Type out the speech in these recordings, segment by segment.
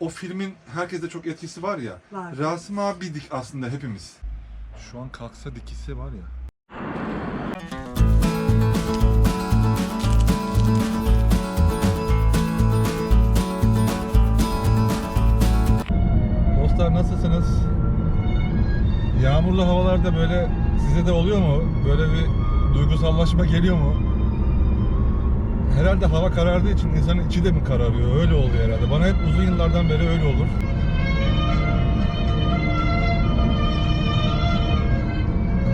o filmin herkeste çok etkisi var ya. Var. Rasim abi dik aslında hepimiz. Şu an kalksa dikisi var ya. Dostlar nasılsınız? Yağmurlu havalarda böyle size de oluyor mu? Böyle bir duygusallaşma geliyor mu? Herhalde hava karardığı için insanın içi de mi kararıyor? Öyle oluyor herhalde. Bana hep uzun yıllardan beri öyle olur.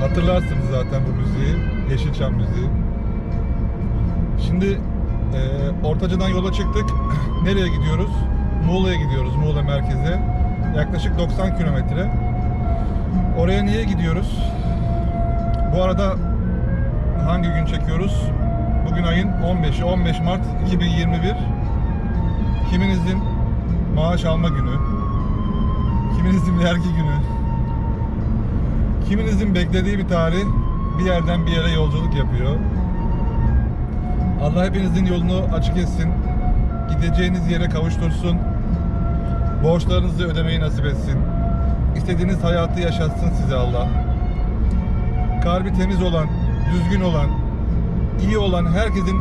Hatırlarsınız zaten bu müziği. Yeşilçam müziği. Şimdi e, Ortaca'dan yola çıktık. Nereye gidiyoruz? Muğla'ya gidiyoruz. Muğla merkeze. Yaklaşık 90 kilometre. Oraya niye gidiyoruz? Bu arada hangi gün çekiyoruz? Bugün ayın 15'i 15 Mart 2021. Kiminizin maaş alma günü. Kiminizin vergi günü. Kiminizin beklediği bir tarih bir yerden bir yere yolculuk yapıyor. Allah hepinizin yolunu açık etsin. Gideceğiniz yere kavuştursun. Borçlarınızı ödemeyi nasip etsin. İstediğiniz hayatı yaşatsın size Allah. Kalbi temiz olan, düzgün olan, iyi olan herkesin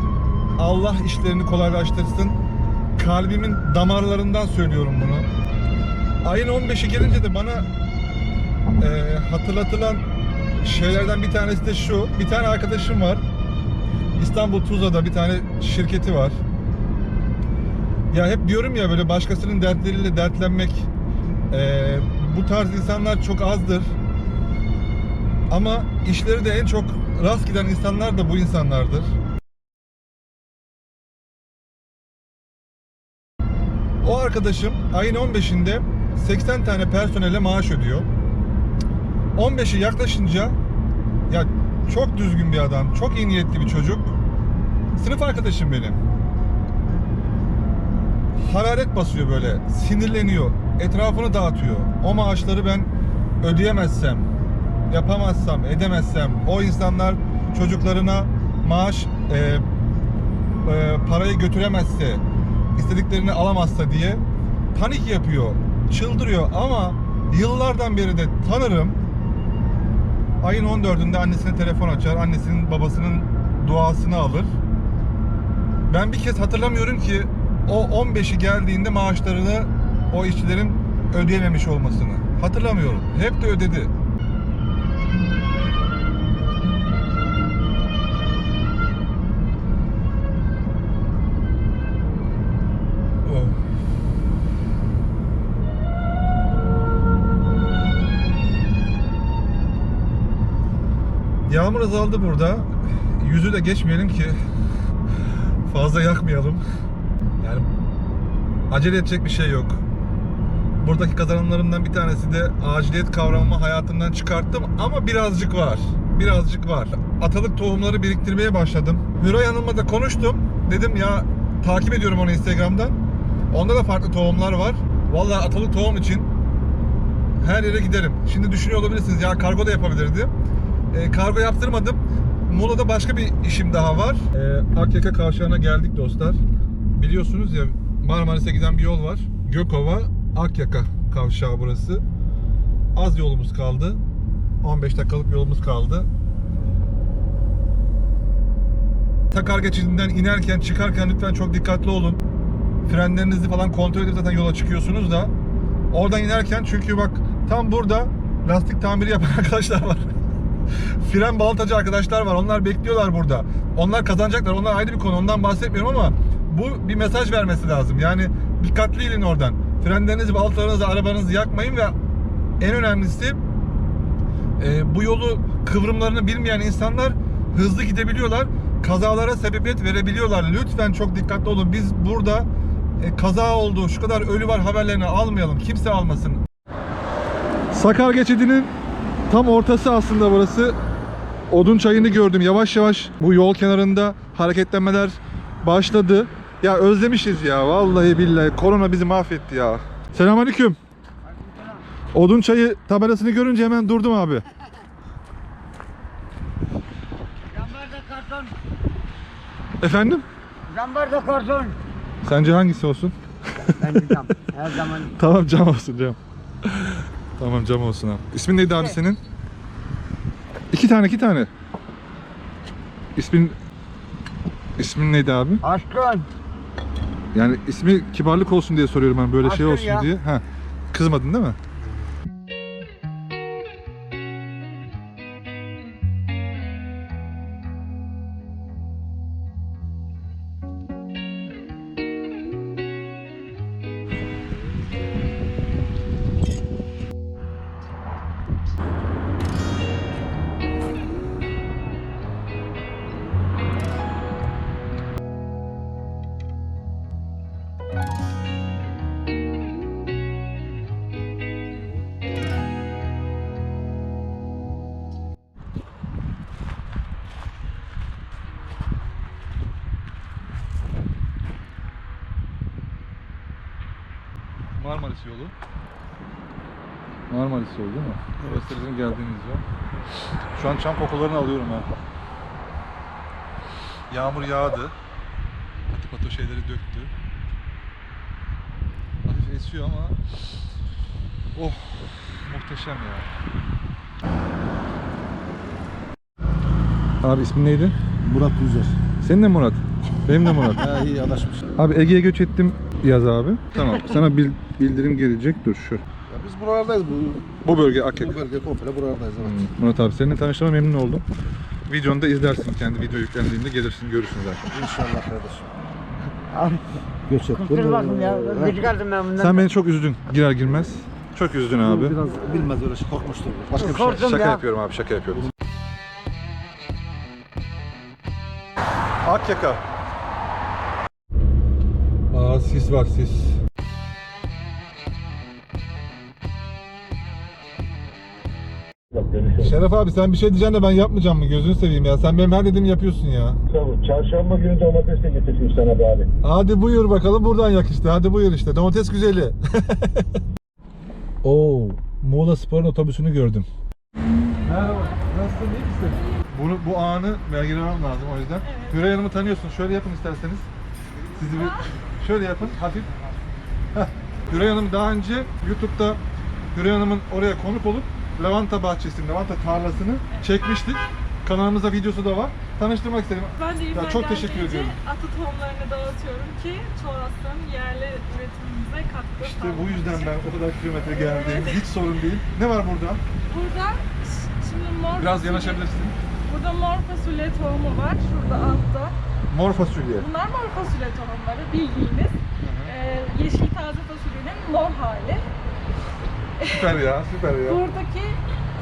Allah işlerini kolaylaştırsın. Kalbimin damarlarından söylüyorum bunu. Ayın 15'i gelince de bana e, hatırlatılan şeylerden bir tanesi de şu. Bir tane arkadaşım var. İstanbul Tuzla'da bir tane şirketi var. Ya hep diyorum ya böyle başkasının dertleriyle dertlenmek e, bu tarz insanlar çok azdır. Ama işleri de en çok rast giden insanlar da bu insanlardır. O arkadaşım ayın 15'inde 80 tane personele maaş ödüyor. 15'i yaklaşınca ya çok düzgün bir adam, çok iyi niyetli bir çocuk. Sınıf arkadaşım benim. Hararet basıyor böyle, sinirleniyor, etrafını dağıtıyor. O maaşları ben ödeyemezsem, yapamazsam, edemezsem, o insanlar çocuklarına maaş e, e, parayı götüremezse, istediklerini alamazsa diye panik yapıyor, çıldırıyor ama yıllardan beri de tanırım. Ayın 14'ünde annesine telefon açar, annesinin babasının duasını alır. Ben bir kez hatırlamıyorum ki o 15'i geldiğinde maaşlarını o işçilerin ödeyememiş olmasını. Hatırlamıyorum. Hep de ödedi. Yağmur azaldı burada. Yüzü de geçmeyelim ki fazla yakmayalım. Yani acele edecek bir şey yok. Buradaki kazanımlarımdan bir tanesi de aciliyet kavramımı hayatımdan çıkarttım ama birazcık var. Birazcık var. Atalık tohumları biriktirmeye başladım. Hüray Hanım'la da konuştum. Dedim ya takip ediyorum onu Instagram'dan. Onda da farklı tohumlar var. Vallahi atalık tohum için her yere giderim. Şimdi düşünüyor olabilirsiniz ya kargo da yapabilirdim. E, kargo yaptırmadım. Muğla'da başka bir işim daha var. E, Akyaka kavşağına geldik dostlar. Biliyorsunuz ya Marmaris'e giden bir yol var. Gökova Akyaka kavşağı burası. Az yolumuz kaldı. 15 dakikalık yolumuz kaldı. Takar geçidinden inerken çıkarken lütfen çok dikkatli olun. Frenlerinizi falan kontrol edip zaten yola çıkıyorsunuz da. Oradan inerken çünkü bak tam burada lastik tamiri yapan arkadaşlar var. Fren baltacı arkadaşlar var. Onlar bekliyorlar burada. Onlar kazanacaklar. Onlar ayrı bir konu. Ondan bahsetmiyorum ama bu bir mesaj vermesi lazım. Yani dikkatli olun oradan. Frenlerinizi, baltalarınızı, arabanızı yakmayın ve en önemlisi e, bu yolu kıvrımlarını bilmeyen insanlar hızlı gidebiliyorlar. Kazalara sebebiyet verebiliyorlar. Lütfen çok dikkatli olun. Biz burada e, kaza oldu, şu kadar ölü var haberlerini almayalım. Kimse almasın. Sakar geçidinin tam ortası aslında burası. Odun çayını gördüm. Yavaş yavaş bu yol kenarında hareketlenmeler başladı. Ya özlemişiz ya. Vallahi billahi. Korona bizi mahvetti ya. Selamünaleyküm. Odun çayı tabelasını görünce hemen durdum abi. Zambarda karton. Efendim? Zambarda karton. Sence hangisi olsun? Ben cam. Her zaman Tamam cam olsun cam. Tamam cam olsun abi. İsmin neydi abi senin? İki tane iki tane. İsmin İsmin neydi abi? aşkın. Yani ismi kibarlık olsun diye soruyorum ben böyle şey Aşkın olsun ya. diye. Ha. Kızmadın değil mi? Marmaris yolu. Marmaris yolu değil mi? Burası bizim geldiğimiz yol. Şu an çam kokularını alıyorum ben. Yağmur yağdı. Patı patı şeyleri döktü. Esiyor ama oh muhteşem ya. Abi ismin neydi? Murat Yüzer. Senin de Murat. Benim de Murat. Ha iyi adaşmış. Abi Ege'ye göç ettim yaz abi. Tamam. Sana bil- bildirim gelecek. Dur şu. Ya biz buralardayız bu, Bu bölge Akyaka. bu bölge komple buralardayız evet. Hmm, Murat abi seninle tanıştığıma memnun oldum. Videonu da izlersin kendi video yüklendiğinde gelirsin görürsün zaten. İnşallah kardeşim. Göç et. kusura ya. Gıcık aldım ben bundan. Sen beni çok üzdün girer girmez. Çok üzdün abi. Biraz bilmez öyle şey korkmuştur. Başka bir şey. Korktum Şaka ya. yapıyorum abi şaka yapıyorum. Akyaka. Aa sis var sis. Şeref abi sen bir şey diyeceksin de ben yapmayacağım mı? Gözünü seveyim ya. Sen benim her dediğimi yapıyorsun ya. Tamam. Çarşamba günü domates de getirdim sana bari. Hadi buyur bakalım buradan yak işte. Hadi buyur işte. Domates güzeli. Oo, Muğla Spor'un otobüsünü gördüm. Merhaba. Nasılsın? iyi misin? Bunu, bu anı belgelemem lazım o yüzden. Güray Hanım'ı tanıyorsun. Şöyle yapın isterseniz. Sizi bir şöyle yapın hafif. Heh. Güray Hanım daha önce YouTube'da Güray Hanım'ın oraya konuk olup lavanta bahçesini, lavanta tarlasını çekmiştik. Kanalımızda videosu da var. Tanıştırmak istedim. Ben de Ya çok teşekkür ediyorum. Atı tohumlarını dağıtıyorum ki Çoras'ın yerli üretimimize katkı İşte bu yüzden ben o kadar kilometre geldim. Hiç sorun değil. Ne var burada? Burada şimdi mor Biraz fasulye- yanaşabilirsin. Burada mor fasulye tohumu var. Şurada altta. Mor fasulye. Bunlar mor fasulye tohumları bildiğiniz. Ee, yeşil taze fasulyenin mor hali. Süper ya, süper ya. Buradaki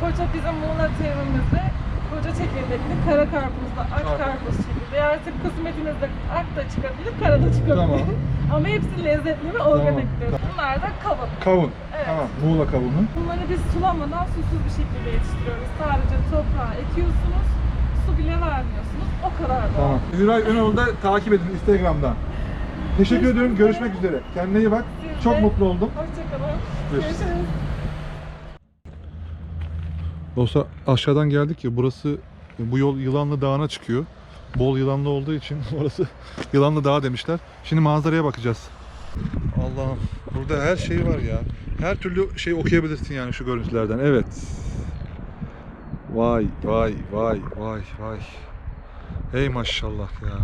koca bizim Muğla terimimizde koca çekirdekli kara karpuzda ak Karpuz. karpuz çekirdeği. Artık kısmetinizde ak da çıkabilir, kara da çıkabilir. Tamam. Ama hepsi lezzetli ve organiktir. Bunlar da kavun. Kavun. Evet. Tamam, Muğla kavunu. Bunları biz sulamadan susuz bir şekilde yetiştiriyoruz. Sadece toprağa ekiyorsunuz, su bile vermiyorsunuz. O kadar da. Tamam. Güray Önal'ı da takip edin Instagram'dan. Teşekkür ediyorum. Görüşmek üzere. Kendine iyi bak. Siz Çok de- mutlu oldum. Hoşçakalın. Görüşürüz. Görüşürüz. Olsa aşağıdan geldik ya burası bu yol Yılanlı Dağı'na çıkıyor. Bol yılanlı olduğu için orası Yılanlı Dağı demişler. Şimdi manzaraya bakacağız. Allah'ım burada her şey var ya. Her türlü şey okuyabilirsin yani şu görüntülerden. Evet. Vay vay vay vay vay. Hey maşallah ya.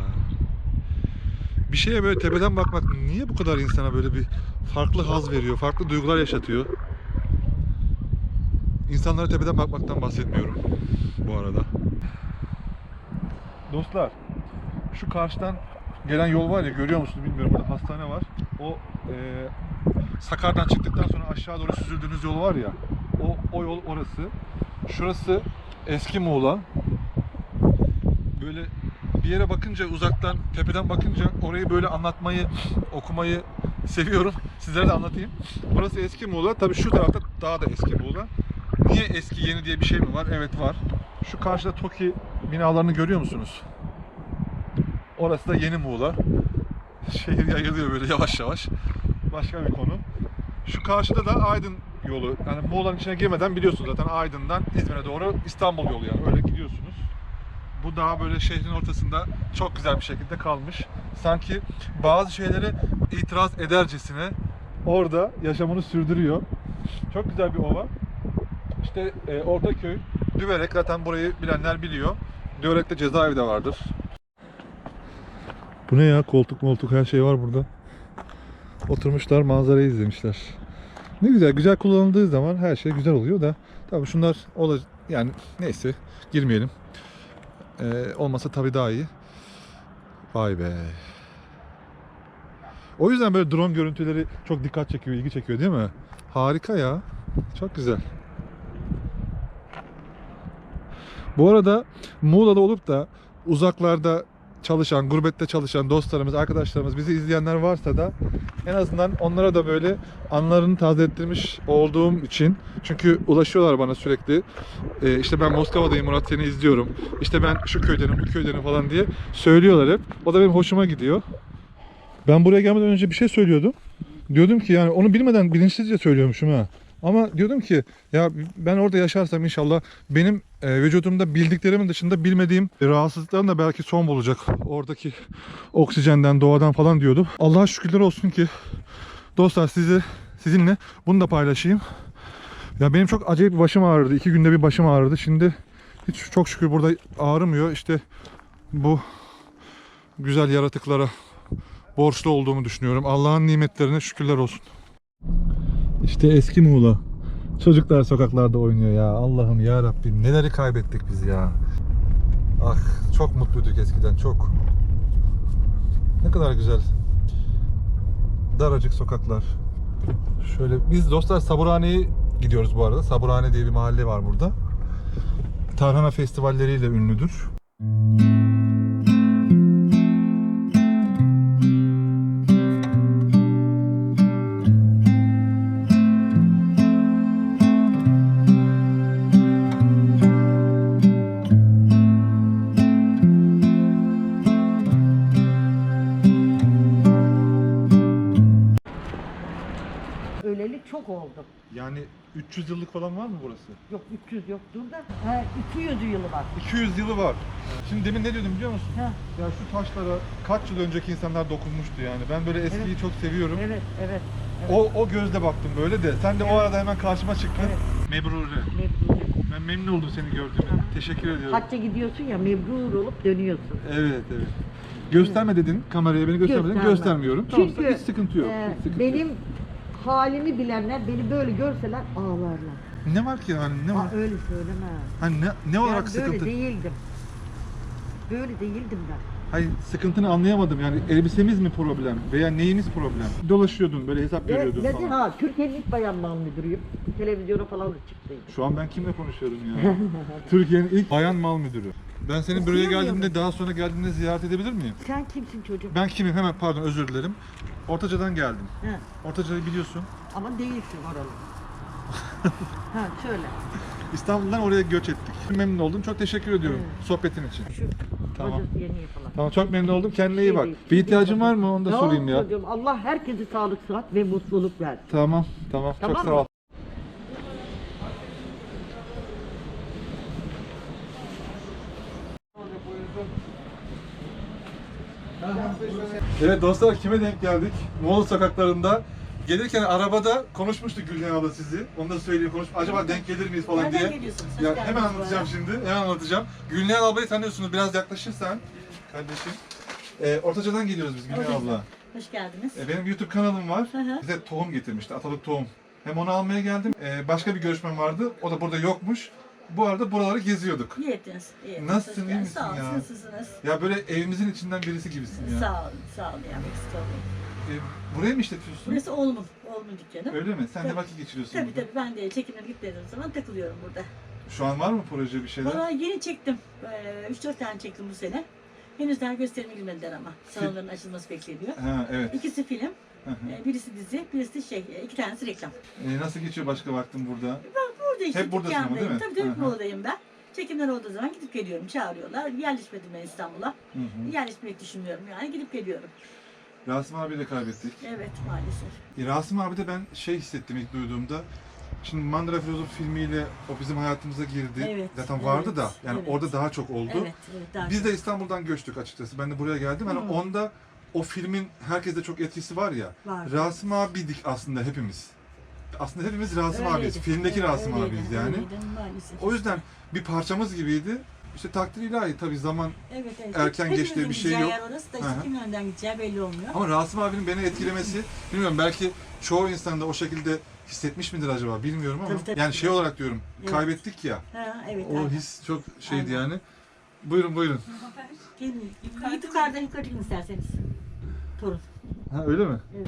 Bir şeye böyle tepeden bakmak niye bu kadar insana böyle bir farklı haz veriyor, farklı duygular yaşatıyor? İnsanlara tepeden bakmaktan bahsetmiyorum bu arada. Dostlar, şu karşıdan gelen yol var ya görüyor musunuz bilmiyorum burada hastane var. O e, Sakar'dan çıktıktan sonra aşağı doğru süzüldüğünüz yol var ya. O, o yol orası. Şurası eski Muğla. Böyle bir yere bakınca uzaktan tepeden bakınca orayı böyle anlatmayı okumayı seviyorum. Sizlere de anlatayım. Burası eski Muğla. Tabii şu tarafta daha da eski Muğla. Niye eski yeni diye bir şey mi var? Evet var. Şu karşıda TOKİ binalarını görüyor musunuz? Orası da yeni Muğla. Şehir yayılıyor böyle yavaş yavaş. Başka bir konu. Şu karşıda da Aydın yolu. Yani Muğla'nın içine girmeden biliyorsunuz zaten Aydın'dan İzmir'e doğru İstanbul yolu yani öyle gidiyorsunuz. Bu daha böyle şehrin ortasında çok güzel bir şekilde kalmış. Sanki bazı şeylere itiraz edercesine orada yaşamını sürdürüyor. Çok güzel bir ova. İşte e, Ortaköy, Düverek zaten burayı bilenler biliyor. Düverek'te cezaevi de vardır. Bu ne ya? Koltuk moltuk her şey var burada. Oturmuşlar manzarayı izlemişler. Ne güzel, güzel kullanıldığı zaman her şey güzel oluyor da. Tabii şunlar ola yani neyse girmeyelim. Ee, olmasa tabii daha iyi. Vay be. O yüzden böyle drone görüntüleri çok dikkat çekiyor, ilgi çekiyor değil mi? Harika ya. Çok güzel. Bu arada Muğla'da olup da uzaklarda çalışan, gurbette çalışan dostlarımız, arkadaşlarımız, bizi izleyenler varsa da en azından onlara da böyle anlarını taze ettirmiş olduğum için çünkü ulaşıyorlar bana sürekli. Ee, işte ben Moskova'dayım Murat seni izliyorum. İşte ben şu köydenim bu köydenim falan diye söylüyorlar hep. O da benim hoşuma gidiyor. Ben buraya gelmeden önce bir şey söylüyordum. Diyordum ki yani onu bilmeden bilinçsizce söylüyormuşum ha ama diyordum ki ya ben orada yaşarsam inşallah benim e, vücudumda bildiklerimin dışında bilmediğim rahatsızlıkların da belki son bulacak. Oradaki oksijenden, doğadan falan diyordum. Allah'a şükürler olsun ki dostlar sizi sizinle bunu da paylaşayım. Ya benim çok acayip bir başım ağrırdı. İki günde bir başım ağrırdı. Şimdi hiç çok şükür burada ağrımıyor. İşte bu güzel yaratıklara borçlu olduğumu düşünüyorum. Allah'ın nimetlerine şükürler olsun. İşte eski Muğla. Çocuklar sokaklarda oynuyor ya. Allah'ım ya Rabbim neleri kaybettik biz ya. Ah çok mutluyduk eskiden çok. Ne kadar güzel. Daracık sokaklar. Şöyle biz dostlar Saburhane'ye gidiyoruz bu arada. Saburhane diye bir mahalle var burada. Tarhana festivalleriyle ünlüdür. Öleli 300 yıllık falan var mı burası? Yok 300 yok dur da. He 200 yılı var. 200 yılı var. Şimdi demin ne diyordum biliyor musun? Heh. Ya şu taşlara kaç yıl önceki insanlar dokunmuştu yani. Ben böyle eskiyi Evet. çok seviyorum. Evet evet. evet. O o gözle baktım böyle de. Sen de o arada hemen karşıma çıktın. Evet. Mebrure. Mebrur. Ben memnun oldum seni gördüğüme. Teşekkür ediyorum. Hacca gidiyorsun ya mebrur olup dönüyorsun. Evet evet. Gösterme dedin kameraya beni gösterme dedin. Göstermem. Göstermiyorum. Tamam Çünkü hiç sıkıntı yok. e, hiç sıkıntı benim yok. Halimi bilenler beni böyle görseler ağlarlar. Ne var ki yani ne var? Aa, öyle söyleme. Hani ne, ne olarak ben böyle sıkıntı? değildim. Böyle değildim ben. Hayır sıkıntını anlayamadım yani elbisemiz mi problem veya neyimiz problem? Dolaşıyordun böyle hesap görüyordun de falan. ha Türkiye'nin ilk bayan mal müdürüyüm. Televizyona falan da çıktıydım. Şu an ben kimle konuşuyorum ya? Türkiye'nin ilk bayan mal müdürü. Ben senin buraya Okuyamıyorum. geldiğimde daha sonra geldiğinde ziyaret edebilir miyim? Sen kimsin çocuğum? Ben kimim? Hemen pardon özür dilerim. Ortaca'dan geldim. Ha, Ortaca'yı biliyorsun. ama değilsin oralı. ha söyle. İstanbul'dan oraya göç ettik. Memnun oldum. Çok teşekkür ediyorum Evet. sohbetin için. Şu Tamam. yeni yapılan. Tamam çok memnun oldum. Kendine iyi Şey bak. Bir ihtiyacın var mı? Onu da Ne sorayım oldu ya. çocuğum? Allah herkese sağlık, sıhhat ve mutluluk versin. Tamam, tamam. Çok Tamam sağ mı? ol. Evet dostlar kime denk geldik? Moğol sokaklarında. Gelirken arabada konuşmuştuk Gülhan abla sizi. Onu da söyleyeyim konuş. Acaba denk gelir miyiz falan Nereden diye. geliyorsunuz? Hoş Ya geldiniz hemen anlatacağım şimdi. Hemen anlatacağım. Gülhan ablayı tanıyorsunuz. Biraz yaklaşırsan kardeşim. Ee, Ortaca'dan geliyoruz biz Ortaca'dan. abla. Hoş geldiniz. E, Benim YouTube kanalım var. Hı hı. Bize tohum getirmişti, atalık tohum. Hem onu almaya geldim. e, başka bir görüşmem vardı. O da burada yokmuş. Bu arada buraları geziyorduk. İyi ettiniz. iyi ettiniz. Nasılsın, Hoş iyi geldiniz. misin Sağ olun. ya? Nasılsınız? Ya böyle evimizin içinden birisi gibisin ya. Sağ olun. Sağ olun. Yani eksik olmayın. E, burayı mı işletiyorsun? Burası oğlumun. Oğlumun dükkanı. Öyle mi? Sen de Tabii. vakit geçiriyorsun Tabii burada. tabii. Ben de çekimlere gitmediğim zaman takılıyorum burada. Şu an var mı proje bir şeyler? Valla yeni çektim. Ee, 3-4 tane çektim bu sene. Henüz daha gösterime girmediler ama. Salonların açılması bekleniyor. Ha evet. İkisi film, Hı hı. e, birisi dizi, birisi şey, e, iki tanesi reklam. E, nasıl geçiyor başka vaktin burada? Burada işte Hep buradasın ama değil mi? Tabii tabii Hı hı. Muğla'dayım ben. Çekimler olduğu zaman gidip geliyorum, çağırıyorlar. Yerleşmedim ben İstanbul'a. Hı hı. Yerleşmeyi düşünmüyorum yani gidip geliyorum. Rasım abi de kaybettik. Evet maalesef. E, Rasım abi de ben şey hissettim ilk duyduğumda. Şimdi Mandıra Filozof filmiyle o bizim hayatımıza girdi. Evet, Zaten vardı evet, da yani evet. orada daha çok oldu. Evet, evet. Daha Biz çok. de İstanbul'dan göçtük açıkçası. Ben de buraya geldim. Yani Hı. onda o filmin herkeste çok etkisi var ya. Var. Rasim abiydik aslında hepimiz. Aslında hepimiz Rasim Öyleydi. abiyiz. Filmdeki Evet, Rasim öyleydi, abiyiz yani. öyleydi, maalesef. O yüzden bir parçamız gibiydi. İşte takdir ilahi tabii zaman evet, evet. erken Hepimizin geçtiği bir şey gideceği yok. Yer orası da Hı hı. işte kimin önden gideceği belli olmuyor. ama Rasim abinin beni etkilemesi bilmiyorum belki çoğu insan da o şekilde hissetmiş midir acaba bilmiyorum ama Tabii, tabii. yani şey olarak diyorum Evet. kaybettik ya Ha, evet. o aynen. his çok şeydi Aynen. yani. Buyurun buyurun. Gelin. Yukarıda, yukarıdan yukarı çıkın isterseniz. Torun. Ha öyle mi? Evet.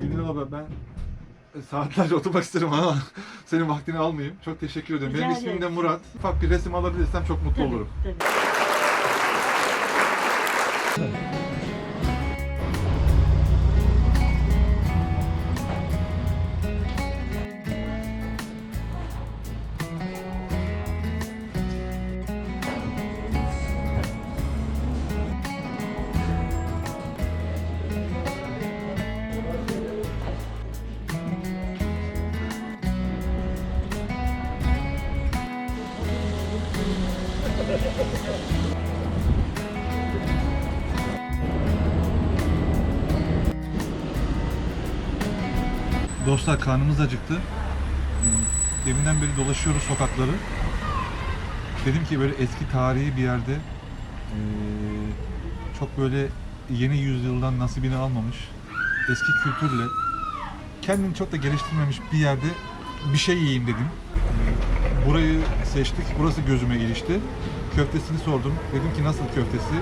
Gülün abla ben saatlerce oturmak isterim ama senin vaktini almayayım. Çok teşekkür ederim. Rica Benim ismim de ederim. Murat. Ufak bir resim alabilirsem çok mutlu Tabii, olurum. tabii. Dostlar karnımız acıktı. Deminden beri dolaşıyoruz sokakları. Dedim ki böyle eski tarihi bir yerde eee, çok böyle yeni yüzyıldan nasibini almamış eski kültürle kendini çok da geliştirmemiş bir yerde bir şey yiyeyim dedim. Eee, Burayı seçtik. Burası gözüme ilişti. Köftesini sordum. Dedim ki nasıl köftesi?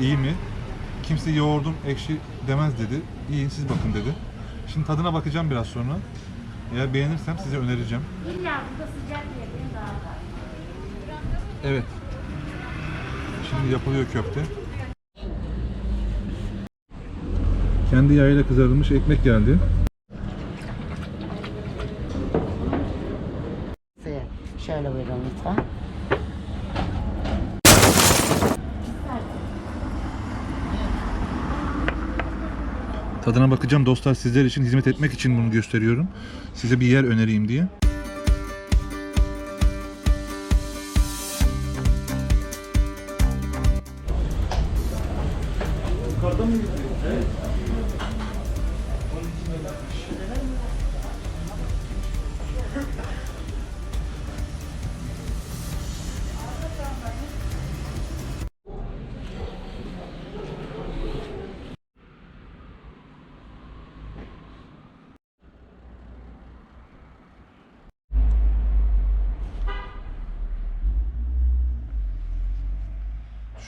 İyi mi? Kimse yoğurdum ekşi demez dedi. İyi siz bakın dedi. Şimdi tadına bakacağım biraz sonra. Eğer beğenirsem size önereceğim. Evet. Şimdi yapılıyor köfte. Kendi yağıyla kızarılmış ekmek geldi. Şöyle buyurun lütfen. Tadına bakacağım dostlar sizler için hizmet etmek için bunu gösteriyorum. Size bir yer önereyim diye.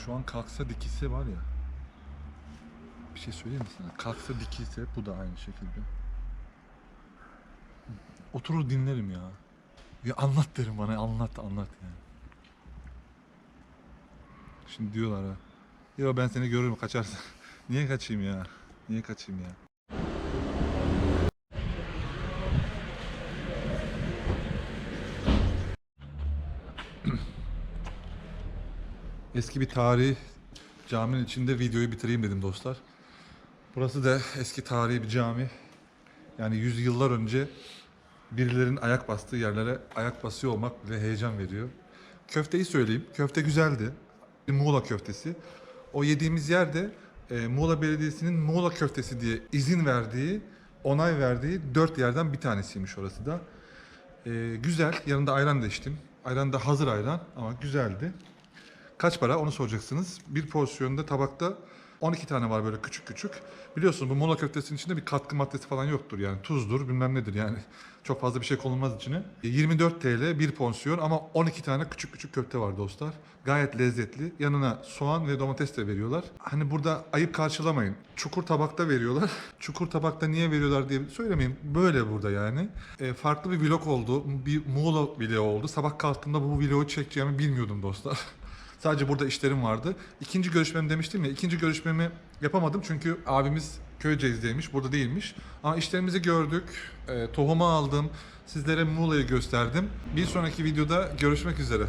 Şu an kalksa dikilse var ya. Bir şey söyleyeyim mi sana? Kalksa dikilse bu da aynı şekilde. Oturur dinlerim ya. Ya anlat derim bana anlat anlat yani. Şimdi diyorlar ha. Ya ben seni görürüm kaçarsın. Niye kaçayım ya? Niye kaçayım ya? Eski bir tarih caminin içinde videoyu bitireyim dedim dostlar. Burası da eski tarihi bir cami. Yani yüzyıllar önce birilerinin ayak bastığı yerlere ayak basıyor olmak bile heyecan veriyor. Köfteyi söyleyeyim. Köfte güzeldi. Muğla köftesi. O yediğimiz yerde e, Muğla Belediyesi'nin Muğla köftesi diye izin verdiği, onay verdiği dört yerden bir tanesiymiş orası da. E, güzel. Yanında ayran da içtim. Ayran da hazır ayran ama güzeldi. Kaç para onu soracaksınız. Bir porsiyonda tabakta 12 tane var böyle küçük küçük. Biliyorsunuz bu mola köftesinin içinde bir katkı maddesi falan yoktur yani tuzdur bilmem nedir yani. Çok fazla bir şey konulmaz içine. 24 TL bir porsiyon ama 12 tane küçük küçük köfte var dostlar. Gayet lezzetli. Yanına soğan ve domates de veriyorlar. Hani burada ayıp karşılamayın. Çukur tabakta veriyorlar. Çukur tabakta niye veriyorlar diye söylemeyin. Böyle burada yani. E, farklı bir vlog oldu. Bir Muğla vlogu oldu. Sabah kalktığımda bu vlogu çekeceğimi bilmiyordum dostlar. Sadece burada işlerim vardı. İkinci görüşmem demiştim ya. ikinci görüşmemi yapamadım çünkü abimiz Köyceğiz'deymiş, burada değilmiş. Ama işlerimizi gördük. E, tohumu aldım. Sizlere Muğla'yı gösterdim. Bir sonraki videoda görüşmek üzere.